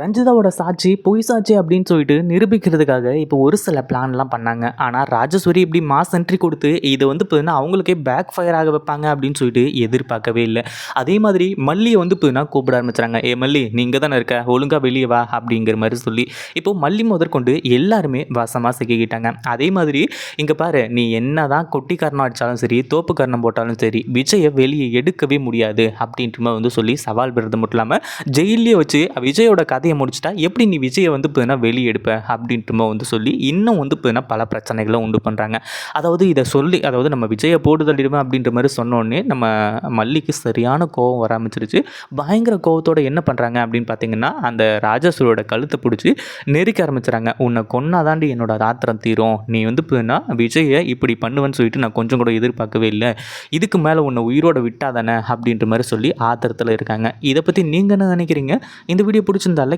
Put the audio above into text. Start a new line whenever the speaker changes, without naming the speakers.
ரஞ்சிதாவோட சாட்சி பொய் சாட்சி அப்படின்னு சொல்லிட்டு நிரூபிக்கிறதுக்காக இப்போ ஒரு சில பிளான்லாம் பண்ணாங்க. ஆனால் ராஜஸ்வரி இப்படி மாஸ் என்ட்ரி கொடுத்து இதை வந்து பார்த்தீங்கன்னா அவங்களுக்கே பேக் ஃபயர் ஆக வைப்பாங்க அப்படின்னு சொல்லிட்டு எதிர்பார்க்கவே இல்லை. அதே மாதிரி மல்லியை வந்து பார்த்தீங்கன்னா கூப்பிட ஆரம்பிச்சாங்க. ஏ மல்லி நீங்கள் தானே இருக்க? ஒழுங்காக வெளியே வா அப்படிங்கிற மாதிரி சொல்லி. இப்போ மல்லி முதற்கொண்டு எல்லாருமே வாசமாக சிக்கிக்கிட்டாங்க. அதே மாதிரி இங்கே பாரு நீ என்ன தான் கொட்டிக்காரணம் அடித்தாலும் சரி தோப்பு கரணம் போட்டாலும் சரி விஜயை வெளியே எடுக்கவே முடியாது அப்படின்ற மாதிரி வந்து சொல்லி சவால் பெறுறது மட்டும் இல்லாமல் ஜெயிலே வச்சு விஜயோட கதையை முடிச்சிட்டா எப்படி நீ விஜயை வந்து பார்த்தீங்கன்னா வெளியே எடுப்ப வந்து சொல்லி இன்னும் வந்து பார்த்தீங்கன்னா பல பிரச்சனைகளை உண்டு பண்ணுறாங்க அதாவது இதை சொல்லி அதாவது நம்ம விஜயை போட்டு தள்ளிடுவேன் அப்படின்ற மாதிரி சொன்னோடனே நம்ம மல்லிக்கு சரியான கோவம் வர ஆரம்பிச்சிருச்சு. பயங்கர கோவத்தோடு என்ன பண்ணுறாங்க அப்படின்னு பார்த்தீங்கன்னா அந்த ராஜாசுரோட கழுத்தை பிடிச்சி நெருக்க ஆரம்பிச்சுறாங்க. உன்னை கொன்னாதாண்டி என்னோட ஆத்திரம் தீரும். நீ வந்து பார்த்தீங்கன்னா விஜயை இப்படி பண்ணுவேன்னு சொல்லிட்டு நான் கொஞ்சம் கூட எதிர்பார்க்கவே இல்லை. இதுக்கு மேலே உன்னை உயிரோட விட்டாதானே? அப்படின்ற மாதிரி சொல்லி ஆத்திரத்தில் இருக்காங்க. இதை பற்றி நீங்கள் என்ன நினைக்கிறீங்க? இந்த வீடியோ பிடிச்சிருந்தால